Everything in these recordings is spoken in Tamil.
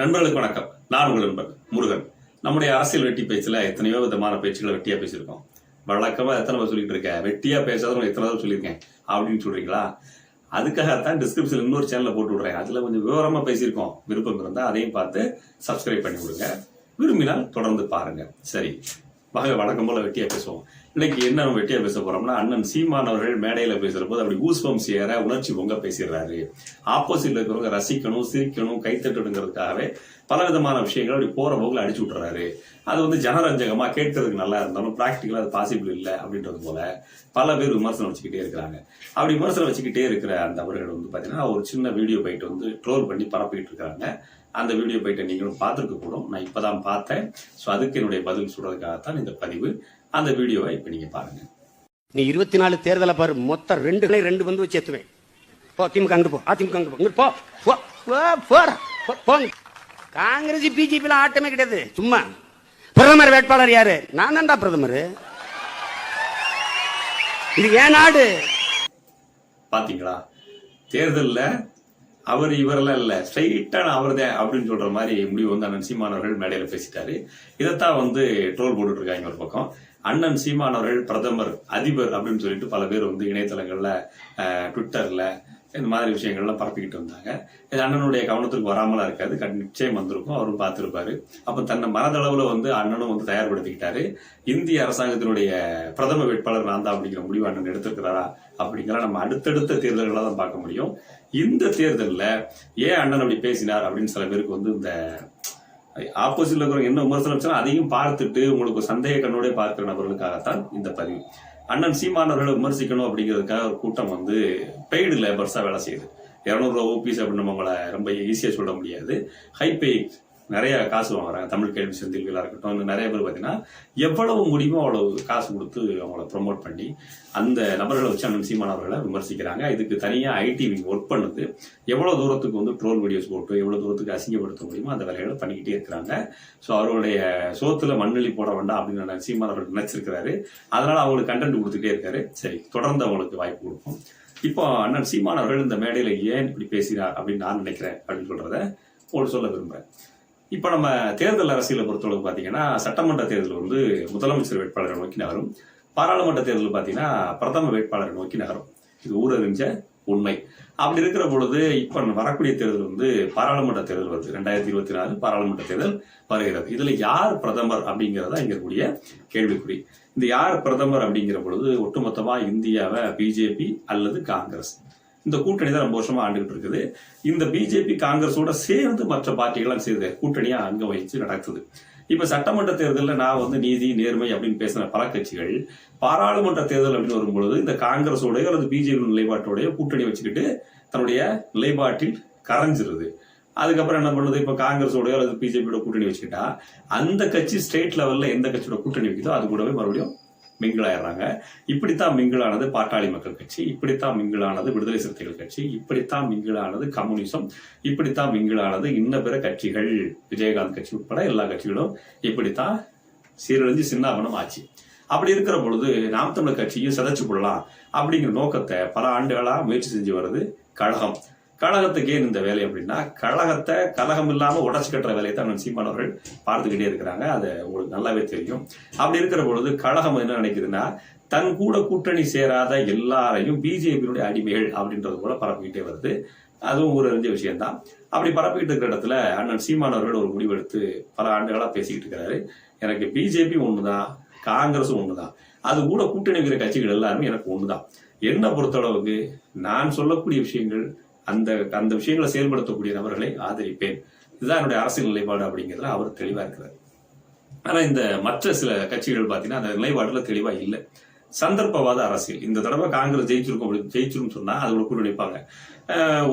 நண்பர்களுக்கு வணக்கம். நான் உங்கள் நண்பர் முருகன். நம்முடைய அரசியல் வெட்டி பேச்சில் எத்தனையோ விதமான பேச்சுகளை வெட்டியாக பேசியிருக்கோம். வழக்கமாக எத்தனை பேர் சொல்லிட்டு இருக்கேன். வெட்டியாக பேசாதவங்க எத்தனை தான் சொல்லியிருக்கேன் அப்படின்னு சொல்கிறீங்களா அதுக்காகத்தான் டிஸ்கிரிப்ஷன் இன்னொரு சேனலில் போட்டு விடுறேன். அதில் கொஞ்சம் விவரமாக பேசியிருக்கோம். விருப்பம் இருந்தால் அதையும் பார்த்து சப்ஸ்கிரைப் பண்ணி விடுங்க. விரும்பினால் தொடர்ந்து பாருங்கள் சரி. வாங்க வழக்கம் போல வெட்டியா பேசுவோம். இன்னைக்கு என்ன நம்ம வெட்டியா பேச போறோம்னா அண்ணன் சீமான் அவர்கள் மேடையில பேசுறபோது அப்படி ஊஸ்வம் ஏற உணர்ச்சி பொங்க பேசிடுறாரு. ஆப்போசிட்ல இருக்கிறவங்க ரசிக்கணும் சிரிக்கணும் கைத்தட்டுங்கிறதுக்காகவே பல விதமான விஷயங்கள் அப்படி போற போக்குல அடிச்சு விட்டுறாரு. அது வந்து ஜனரஞ்சகமா கேட்கறதுக்கு நல்லா இருந்தாலும் பிராக்டிக்கலா அது பாசிபிள் இல்லை அப்படின்றது போல பல பேர் விமர்சனம் வச்சுக்கிட்டே இருக்கிறாங்க. அப்படி விமர்சனம் வச்சுக்கிட்டே இருக்கிற அந்த அவர்கள் வந்து பாத்தீங்கன்னா ஒரு சின்ன வீடியோ பைட் வந்து ட்ரோல் பண்ணி பரப்பிட்டு இருக்காங்க. அந்த வீடியோ பைட்டை நீங்களும் பார்த்துருக்க கூடும் நான் இப்பதான் பார்த்தேன். ஸோ அதுக்கு என்னுடைய பதில் சொல்றதுக்காகத்தான் இந்த பதிவு. அந்த வீடியோவை இப்ப நீங்க பாருங்க. நீ இருபத்தி நாலு தேர்தலை பாரு. மொத்தம் ரெண்டு ரெண்டு வந்து வச்சு ஏத்துவேன். போ திமுக அங்கிட்டு போ. அதிமுக அங்கிட்டு போ. இங்கிட்டு போ. போ போ போடா. போ போங்க. காங்கிரஸ் பிஜேபி ஆட்டமே கிடையாது. சும்மா. பிரதமர் வேட்பாளர் யாரு? நான் தான்டா பிரதமர். இது ஏன் நாடு? பாத்தீங்களா? தேர்தல்ல அவர் இவரெல்லாம் இல்ல. ஸ்ட்ரைட்டான அவர்தான் அப்படின்னு சொல்கிற மாதிரி முடிவு வந்து அண்ணன் சீமானவர்கள் மேடையில் பேசிட்டாரு. இதைத்தான் வந்து ட்ரோல் போட்டுட்டு இருக்காங்க ஒரு பக்கம். அண்ணன் சீமானவர்கள் பிரதமர் அதிபர் அப்படின்னு சொல்லிட்டு பல பேர் வந்து இணையதளங்களில் ட்விட்டரில் இந்த மாதிரி விஷயங்கள்லாம் பரப்பிக்கிட்டு வந்தாங்க இது அண்ணனுடைய கவனத்துக்கு வராமலாம் இருக்காது. கண் நிச்சயம் வந்திருக்கும். அவரும் பார்த்துருப்பாரு. அப்போ தன்னை மனதளவில் வந்து அண்ணனும் வந்து தயார்படுத்திக்கிட்டாரு. இந்திய அரசாங்கத்தினுடைய பிரதம வேட்பாளர் நான் தான் அப்படிங்கிற முடிவு அண்ணன் எடுத்திருக்கிறாரா அப்படிங்கிற நம்ம அடுத்தடுத்த தேர்தல்களாக தான் பார்க்க முடியும். இந்த தேர்தலில் ஏன் அண்ணன் அப்படி பேசினார் அப்படின்னு சில பேருக்கு வந்து இந்த ஆப்போசிட்ல இருக்கிறவங்க என்ன விமர்சனம் வச்சாலும் அதையும் பார்த்துட்டு உங்களுக்கு சந்தேக கண்ணோடய பார்க்கிற நபர்களுக்காகத்தான் இந்த பதிவு. அண்ணன் சீமானவர்களை விமர்சிக்கணும் அப்படிங்கிறதுக்காக ஒரு கூட்டம் வந்து பெய்டு லேபர்ஸாக வேலை செய்யுது. இரநூறுவா ஓபிஸ் அப்படின்னு நம்மளை ரொம்ப ஈஸியாக சொல்ல முடியாது. ஹை பே நிறைய காசு வாங்குறாங்க. தமிழ் கேள்வி செந்தில்களாக இருக்கட்டும் இன்னும் நிறைய பேர் பார்த்தீங்கன்னா எவ்வளவு முடியுமோ அவ்வளவு காசு கொடுத்து அவங்கள ப்ரொமோட் பண்ணி அந்த நபர்களை வச்சு அண்ணன் சீமான் அவர்களை விமர்சிக்கிறாங்க. இதுக்கு தனியாக ஐடி விங் ஒர்க் பண்ணுது. எவ்வளோ தூரத்துக்கு வந்து ட்ரோல் வீடியோஸ் போட்டு எவ்வளோ தூரத்துக்கு அசிங்கப்படுத்த முடியுமோ அந்த வேலைகளை பண்ணிக்கிட்டே இருக்கிறாங்க. ஸோ அவருடைய சோத்துல மண்ணெளி போட வேண்டாம் அப்படின்னு அண்ணன் சீமான் அவர்கள் நினைச்சிருக்கிறாரு. அதனால அவங்களுக்கு கண்டென்ட் கொடுத்துட்டே இருக்காரு. சரி தொடர்ந்து அவங்களுக்கு வாய்ப்பு கொடுப்போம். இப்போ அண்ணன் சீமான் அவர்கள் இந்த மேடையில் ஏன் இப்படி பேசினார் அப்படின்னு நான் நினைக்கிறேன் அப்படின்னு சொல்றத ஒரு சொல்ல விரும்புகிறேன் இப்போ நம்ம தேர்தல் அரசியலை பொறுத்தளவுக்கு பார்த்தீங்கன்னா சட்டமன்ற தேர்தல் வந்து முதலமைச்சர் வேட்பாளரை நோக்கி நகரும். பாராளுமன்ற தேர்தல் பார்த்தீங்கன்னா பிரதம வேட்பாளரை நோக்கி நகரும். இது ஊரறிஞ்ச உண்மை. அப்படி இருக்கிற பொழுது இப்போ வரக்கூடிய தேர்தல் வந்து பாராளுமன்ற தேர்தல் வருது. ரெண்டாயிரத்தி இருபத்தி நாலு பாராளுமன்ற தேர்தல் வருகிறது. இதுல யார் பிரதமர் அப்படிங்கிறதா இங்க இருக்கக்கூடிய கேள்விக்குறி. இந்த யார் பிரதமர் அப்படிங்கிற பொழுது ஒட்டுமொத்தமா இந்தியாவை பிஜேபி அல்லது காங்கிரஸ். இந்த கூட்டணி தான் ரொம்ப வருஷமா ஆண்டுகிட்டு இருக்குது. இந்த பிஜேபி காங்கிரஸோட சேர்ந்து மற்ற பார்ட்டிகள்லாம் சேர்ந்து கூட்டணியா அங்க வகிச்சு நடக்குது. இப்ப சட்டமன்ற தேர்தலில் நான் வந்து நீதி நேர்மை அப்படின்னு பேசின பல கட்சிகள் பாராளுமன்ற தேர்தல் அப்படின்னு வரும்பொழுது இந்த காங்கிரஸோடய அல்லது பிஜேபி நிலைப்பாட்டோடய கூட்டணி வச்சுக்கிட்டு தன்னுடைய நிலைப்பாட்டில் கரைஞ்சிருது. அதுக்கப்புறம் என்ன பண்ணுது? இப்ப காங்கிரஸோடய அல்லது பிஜேபியோட கூட்டணி வச்சுக்கிட்டா அந்த கட்சி ஸ்டேட் லெவல்ல எந்த கட்சியோட கூட்டணி வைக்குதோ அது கூடவே மறுபடியும் மிங்கிளாயிடுறாங்க இப்படித்தான் மிங்கிளானது பாட்டாளி மக்கள் கட்சி இப்படித்தான் மிங்கிளானது விடுதலை சிறுத்தைகள் கட்சி இப்படித்தான் மிங்கிளானது கம்யூனிசம் இப்படித்தான் மிங்கிளானது இன்ன பிற கட்சிகள். விஜயகாந்த் கட்சி உட்பட எல்லா கட்சிகளும் இப்படித்தான் சீரழிஞ்சு சின்னாபனம் ஆச்சு. அப்படி இருக்கிற பொழுது நாம் தமிழர் கட்சியும் சிதைச்சு போடலாம் அப்படிங்கிற நோக்கத்தை பல ஆண்டுகளாக முயற்சி செஞ்சு வருது கழகம். கழகத்துக்கு ஏன் இந்த வேலை அப்படின்னா கழகத்தை கழகம் இல்லாம உடச்சு கட்டுற வேலையை தான் அண்ணன் சீமான் அவர்கள் பார்த்துக்கிட்டே இருக்கிறாங்க. அது உங்களுக்கு நல்லாவே தெரியும். அப்படி இருக்கிற பொழுது கழகம் என்ன நினைக்குதுன்னா தன் கூட கூட்டணி சேராத எல்லாரையும் பிஜேபியினுடைய அடிமைகள் அப்படின்றது போல பரப்பிக்கிட்டே வருது. அதுவும் ஒரு அறிஞ்ச விஷயம்தான். அப்படி பரப்பிக்கிட்டு இருக்கிற இடத்துல அண்ணன் சீமான் அவர்கள் ஒரு முடிவெடுத்து பல ஆண்டுகளாக பேசிக்கிட்டு இருக்கிறாரு. எனக்கு பிஜேபி ஒண்ணுதான் காங்கிரஸும் ஒண்ணுதான் அது கூட கூட்டணி வைக்கிற கட்சிகள் எல்லாருமே எனக்கு ஒண்ணுதான். என்ன பொறுத்தளவுக்கு நான் சொல்லக்கூடிய விஷயங்கள் அந்த அந்த விஷயங்களை செயல்படுத்தக்கூடிய நபர்களை ஆதரிப்பேன். இதுதான் என்னுடைய அரசியல் நிலைப்பாடு அப்படிங்கிறதுல அவர் தெளிவா இருக்கிறார். ஆனா இந்த மற்ற சில கட்சிகள் பாத்தீங்கன்னா அந்த நிலைப்பாடுல தெளிவா இல்லை. சந்தர்ப்பவாத அரசியல். இந்த தடவை காங்கிரஸ் ஜெயிச்சிருக்கும் அப்படி ஜெயிச்சிரும் சொன்னா அதோட கூட நினைப்பாங்க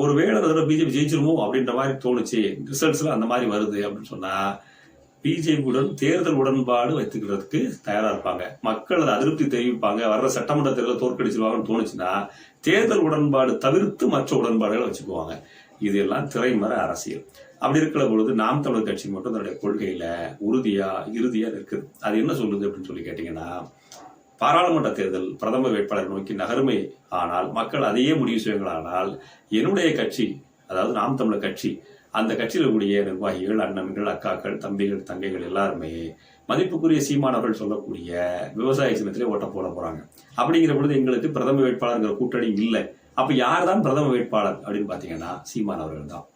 ஒரு ஒருவேளை தடவை பிஜேபி ஜெயிச்சிருமோ அப்படின்ற மாதிரி தோணுச்சு. ரிசல்ட்ஸ்ல அந்த மாதிரி வருது அப்படின்னு சொன்னா பிஜேபியுடன் தேர்தல் உடன்பாடு வைத்துக்கிறதுக்கு தயாரா இருப்பாங்க. மக்கள் அதை அதிருப்தி தெரிவிப்பாங்க. வர்ற சட்டமன்ற தேர்தலை தோற்கடிச்சிருவாங்கன்னு தோணுச்சுன்னா தேர்தல் உடன்பாடு தவிர்த்து மற்ற உடன்பாடுகளை வச்சுக்குவாங்க. இதெல்லாம் திரைமற அரசியல். அப்படி இருக்கிற பொழுது நாம் தமிழர் கட்சி மட்டும் தன்னுடைய கொள்கையில உறுதியா இறுதியா இருக்குது அது என்ன சொல்லுது அப்படின்னு சொல்லி கேட்டீங்கன்னா பாராளுமன்ற தேர்தல் பிரதமர் வேட்பாளர் நோக்கி நகருமை ஆனால் மக்கள் அதையே முடிவு செய்வாங்களானால் என்னுடைய கட்சி அதாவது நாம் தமிழர் கட்சி அந்த கட்சியில் கூடிய நிர்வாகிகள் அண்ணன்கள் அக்காக்கள் தம்பிகள் தங்கைகள் எல்லாருமே மதிப்புக்குரிய சீமானவர்கள் சொல்லக்கூடிய விவசாய சின்னத்திலே ஓட்ட போட போறாங்க. அப்படிங்கிற பொழுது எங்களுக்கு பிரதம வேட்பாளர்ங்கிற கூட்டணி இல்லை. அப்ப யார் தான் பிரதம வேட்பாளர் அப்படின்னு பாத்தீங்கன்னா சீமான் அவர்கள் தான்.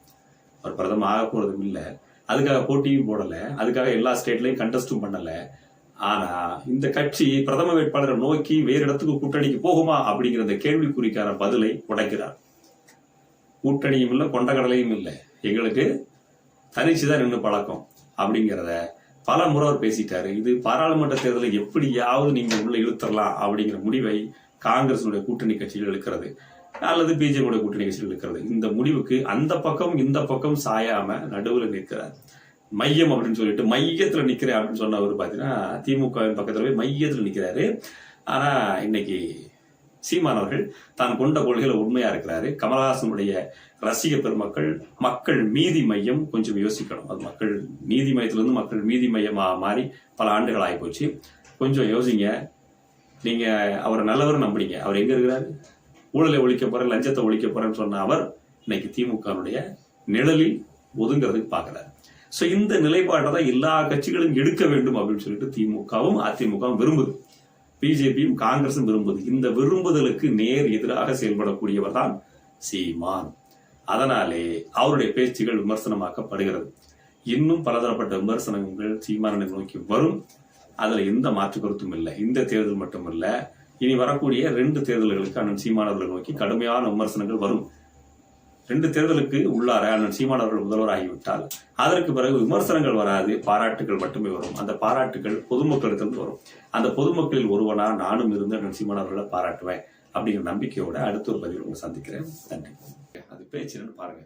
அவர் பிரதமர் ஆக போறதும் இல்லை. அதுக்காக போட்டியும் போடலை. அதுக்காக எல்லா ஸ்டேட்லையும் கண்டஸ்டும் பண்ணலை. ஆனா இந்த கட்சி பிரதம வேட்பாளரை நோக்கி வேறு இடத்துக்கு கூட்டணிக்கு போகுமா அப்படிங்கிற அந்த கேள்விக்குறிக்கான பதிலை உடைக்கிறார். கூட்டணியும் இல்லை கொண்டக்கடலையும் இல்லை எங்களுக்கு தனிச்சு தான் நின்று பழக்கம் அப்படிங்கிறத பல முறை அவர் பேசிட்டாரு. இது பாராளுமன்ற தேர்தலில் எப்படியாவது நீங்கள் உள்ள இழுத்தரலாம் அப்படிங்கிற முடிவை காங்கிரஸுடைய கூட்டணி கட்சிகள் எடுக்கிறது அல்லது பிஜேபியோட கூட்டணி கட்சிகள் எடுக்கிறது. இந்த முடிவுக்கு அந்த பக்கம் இந்த பக்கம் சாயாம நடுவில் நிற்கிறார். மையம் அப்படின்னு சொல்லிட்டு மையத்தில் நிற்கிறேன் அப்படின்னு சொன்னவர் அவர் திமுக திமுகவின் பக்கத்தில் போய் மையத்தில் நிற்கிறாரு ஆனால் இன்னைக்கு சீமான் அவர்கள் தான் கொண்ட கொள்கையில உண்மையா இருக்கிறாரு. கமலஹாசனுடைய ரசிக பெருமக்கள் மக்கள் மீதி மையம் கொஞ்சம் யோசிக்கணும். அது மக்கள் நீதி மையத்திலிருந்து மக்கள் மீதி மையமாக மாறி பல ஆண்டுகள் ஆகி போச்சு. கொஞ்சம் யோசிங்க. நீங்க அவர் நல்லவர் நம்புறீங்க அவர் எங்க இருக்கிறாரு? ஊழலை ஒழிக்க போறேன் லஞ்சத்தை ஒழிக்க போறேன்னு சொன்ன அவர் இன்னைக்கு திமுகனுடைய நிழலில் ஒதுங்கிறதுக்கு பார்க்கிறார். ஸோ இந்த நிலைப்பாட்டை தான் எல்லா கட்சிகளும் எடுக்க வேண்டும் அப்படின்னு சொல்லிட்டு திமுகவும் அதிமுகவும் விரும்புது. பிஜேபியும் காங்கிரசும் விரும்புது. இந்த விரும்புதலுக்கு நேர் எதிராக செயல்படக்கூடியவர் தான் சீமான். அதனாலே அவருடைய பேச்சுகள் விமர்சனமாக்கப்படுகிறது. இன்னும் பலதரப்பட்ட விமர்சனங்கள் சீமானனை நோக்கி வரும். அதுல எந்த மாற்று கருத்தும் இல்லை. இந்த தேர்தல் மட்டுமல்ல இனி வரக்கூடிய ரெண்டு தேர்தல்களுக்கு அண்ணன் சீமானவர்களை நோக்கி கடுமையான விமர்சனங்கள் வரும். ரெண்டு தேர்தலுக்கு உள்ளார அண்ணன் சீமானவர்கள் முதல்வர் ஆகிவிட்டால் அதற்கு பிறகு விமர்சனங்கள் வராது பாராட்டுகள் மட்டுமே வரும். அந்த பாராட்டுகள் பொதுமக்களிடத்திலிருந்து வரும். அந்த பொதுமக்களில் ஒருவனா நானும் இருந்து அண்ணன் சீமானவர்களை பாராட்டுவேன் அப்படிங்கிற நம்பிக்கையோட அடுத்த ஒரு பதிவில் உங்களை சந்திக்கிறேன். நன்றி. அது பேச்சுன்னு பாருங்க.